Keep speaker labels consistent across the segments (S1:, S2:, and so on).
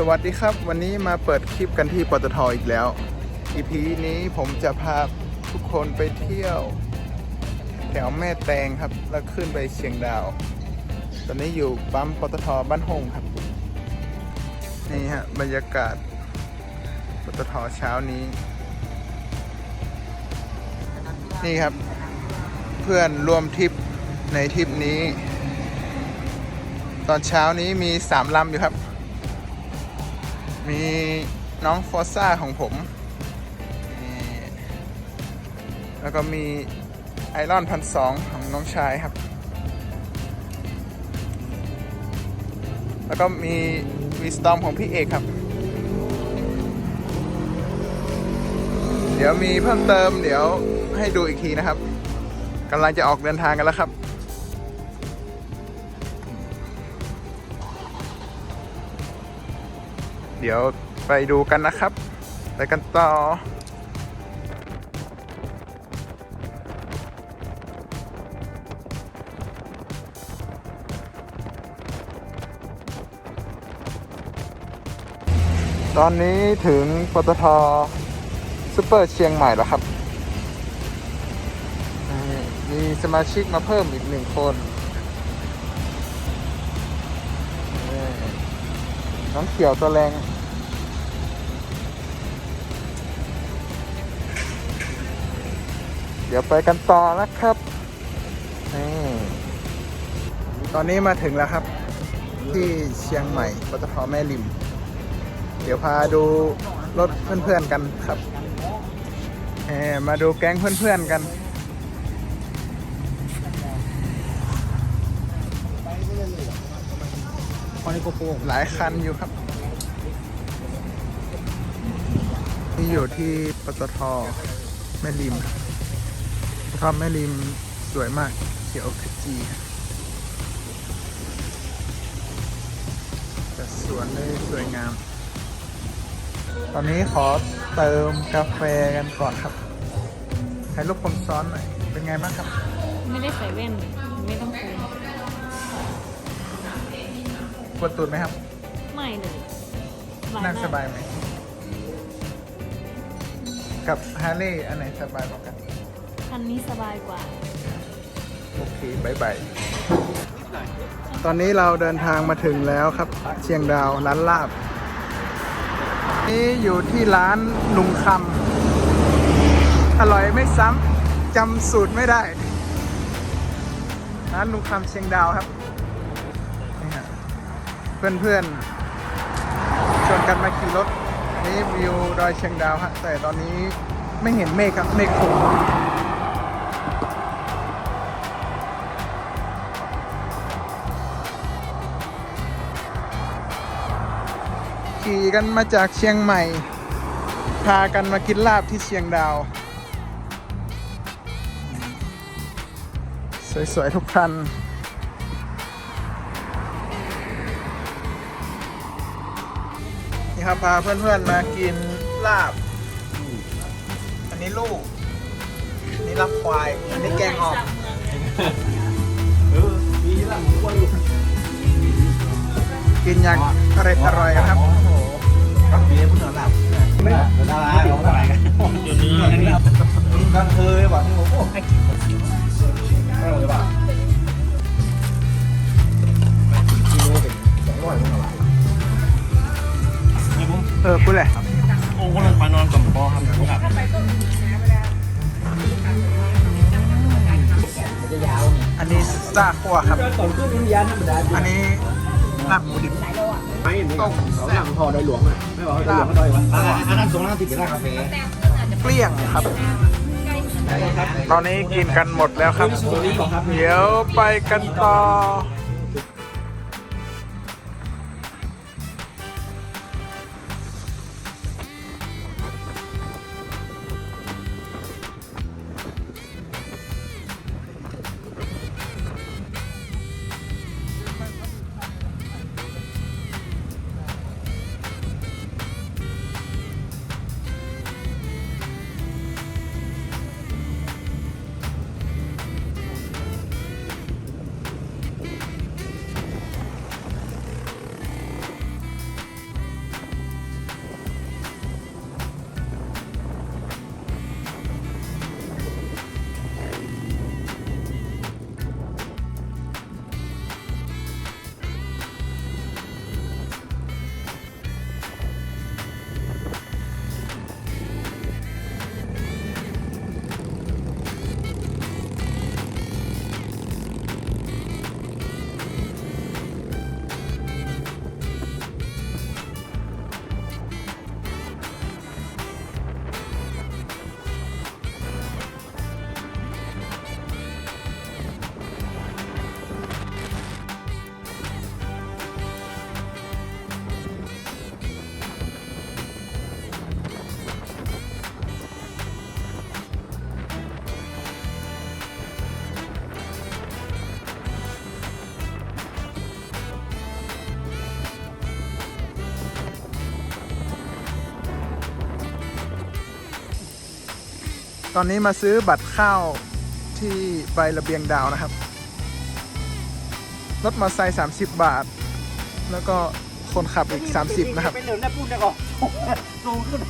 S1: สวัสดีครับ วันนี้มาเปิดคลิปกันที่ปตทอีกแล้ว EP นี้ผมจะพาทุกคนไปเที่ยว แถวแม่แตงครับ แล้วขึ้นไปเชียงดาว ตอนนี้อยู่ปั๊มปตทบ้านหงครับ นี่ฮะบรรยากาศปตทเช้านี้ นี่ครับ เพื่อนร่วมทริปในทริปนี้ ตอนเช้านี้มีสามลำอยู่ครับ มีน้องฟอสซ่าของผม แล้วก็มีไอรอนพันสองของน้องชายครับ แล้วก็มีวีสตอมของพี่เอกครับ เดี๋ยวมีเพิ่มเติมเดี๋ยวให้ดูอีกทีนะครับกำลังจะออกเดินทางกันแล้วครับ เดี๋ยวไปดูกันนะครับ ไปกันต่อตอนนี้ถึงปตทซูเปอร์เชียงใหม่แล้วครับ มีสมาชิกมาเพิ่มอีกหนึ่งคน น้องเขียวตัวแรงเดี๋ยวไปกันต่อนะครับ นี่ ตอนนี้มาถึงแล้วครับ ที่เชียงใหม่ปตทแม่ริม เดี๋ยวพาดูรถเพื่อนๆกันครับมมาดูแก๊งเพื่อนๆกัน
S2: คอนิโกโป
S1: หลายคันอยู่ครับนี่อยู่ที่ปตทแม่ริมปตทแม่ริมสวยมาก เขียวขจีจัดสวนได้สวยงาม ตอนนี้ขอเติมกาแฟกันก่อนครับให้ลูกผมซ้อนหน่อย เป็นไงบ้างครับ
S3: ไม่ได้ใส่แว่น ไม่ต้องคุย
S1: ปวดตูดไหมครับ
S3: ไม่เลย
S1: นั่งสบายไหม กับฮาร์เลย์อันไหนสบายกว่ากัน
S3: คันนี้สบายกว่า
S1: โอเคบายบาย ตอนนี้เราเดินทางมาถึงแล้วครับ เชียงดาวร้านลาบ นี่อยู่ที่ร้านลุงคำ อร่อยไม่ซ้ำจำสูตรไม่ได้ ร้านลุงคำเชียงดาวครับนี่ฮะ เพื่อนๆชวนกันมาขี่รถนี่วิวดอยเชียงดาวฮะแต่ตอนนี้ไม่เห็นเมฆครับเมฆคลุขี่กันมาจากเชียงใหม่ พากันมากินลาบที่เชียงดาว สวยๆทุกคัน นี่ครับพาเพื่อนๆมากินลาบ อันนี้ลูก อันนี้รับควาย อันนี้แกงอ่อม
S2: เออมีละผมว่าอยู่
S1: กินอย่างอร่อยอร่อยๆครับ โอ้โห
S2: รับเบียร์พุ่งหลับไม่ดาราเราอะไรกันอยู่เนื้ออันนี้ก็เคยว่ะที่ผมโอ้ให้กินไม่เลยป่ะกิโออพู
S1: ดเลย
S4: โอ้คนลงไปนอนกับพ่อครับครับ
S2: มันจะยาวนี่
S1: อันนี้ซาคั่วครับ
S2: ต่อขึ้นวิญญาณธรรมดา
S1: อันนี้ลาบหมูดิบ
S2: ไม่เห็นไหมสองหลังพอได้หลวงอะไม่บอกได้หลวงก็ได้วะอันนั้นสองหลังติดกับร้านกาแฟ
S1: เกลี้ยงครับ ตอนนี้กินกันหมดแล้วครับ เดี๋ยวไปกันต่อ อนนี้มาซื้อบัตรเข้าที่ไประเบียงดาวนะครับ รถมอเตอร์ไซค์30 บาท แล้วก็คนขับอีก 30 นะครับ
S2: เป็นเหลืองได้พูนได้ก่อนสูงขึ้น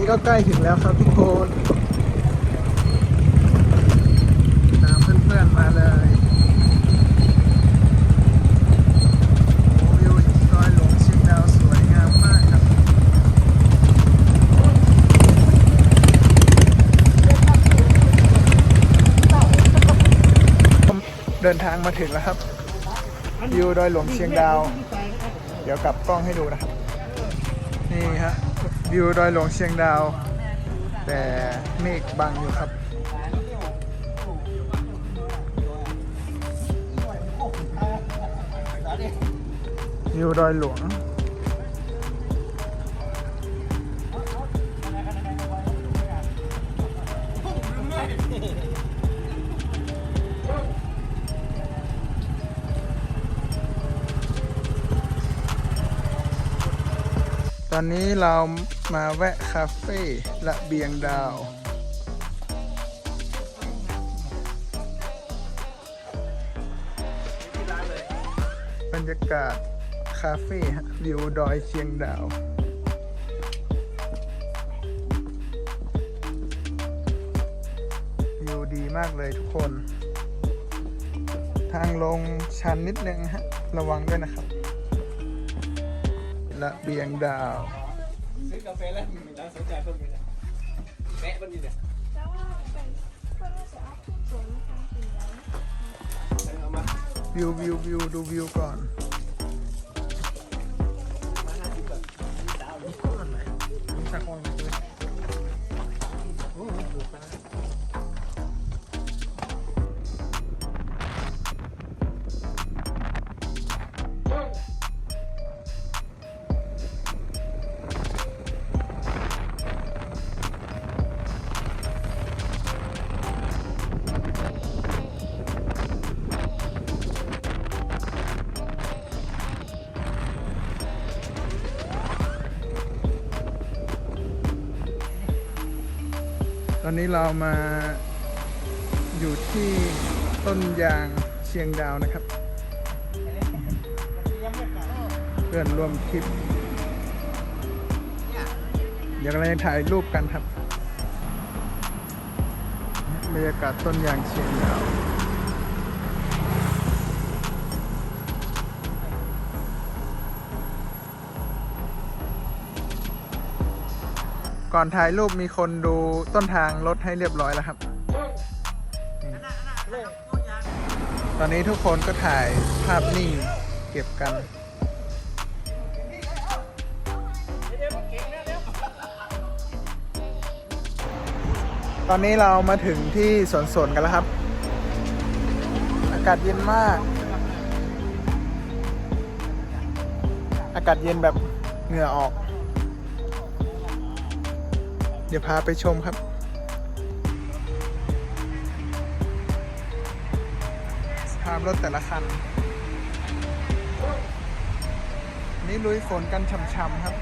S1: นี้ก็ใกล้ถึงแล้วครับทุกคนตามเพื่อนๆมาเลยโอ้วิวดอยหลงเชียงดาวสวยงามมากครับเดินทางมาถึงแล้วครับวิวดอยหลวงเชียงดาว เดี๋ยวกลับกล้องให้ดูนะครับ นี่ฮะ วิวดอยหลวงเชียงดาว แต่เมฆบังอยู่ครับ วิวดอยหลวงตอนนี้เรา มาแวะคาเฟ่ระเบียงดาว บรรยากาศคาเฟ่วิวดอยเชียงดาววิวดีมากเลยทุกคน ทางลงชันนิดนึงฮะ ระวังด้วยนะครับระเบียงดาว
S2: ซื้อกาแฟแล้วมีร้านสนใจเพิ่มเลยแวะมันอยู่เนี่ย
S5: แต่ว่าเป็นเพื่อนว่าจะเอาผู้สวนมาทำสีแล้ว
S2: เอามา
S1: วิววิววิวดูวิวก่อน
S2: มาห้าสิบก่อนมีสาวมีคนไหนมีสักคน อ
S1: นนี้เรามาอยู่ที่ต้นยางเชียงดาวนะครับ เพื่อนร่วมทริปเดี๋ยวเราจะถ่ายรูปกันครับบรรยากาศต้นยางเชียงดาว ก่อนถ่ายรูปมีคนดูต้นทางรถให้เรียบร้อยแล้วครับ ตอนนี้ทุกคนก็ถ่ายภาพนิ่งเก็บกันตอนนี้เรามาถึงที่สวนสนกันแล้วครับ อากาศเย็นมาก อากาศเย็นแบบเหงื่อออก เดี๋ยวพาไปชมครับ ภาพรถแต่ละคัน นี่ลุยฝนกันช่ำๆครับ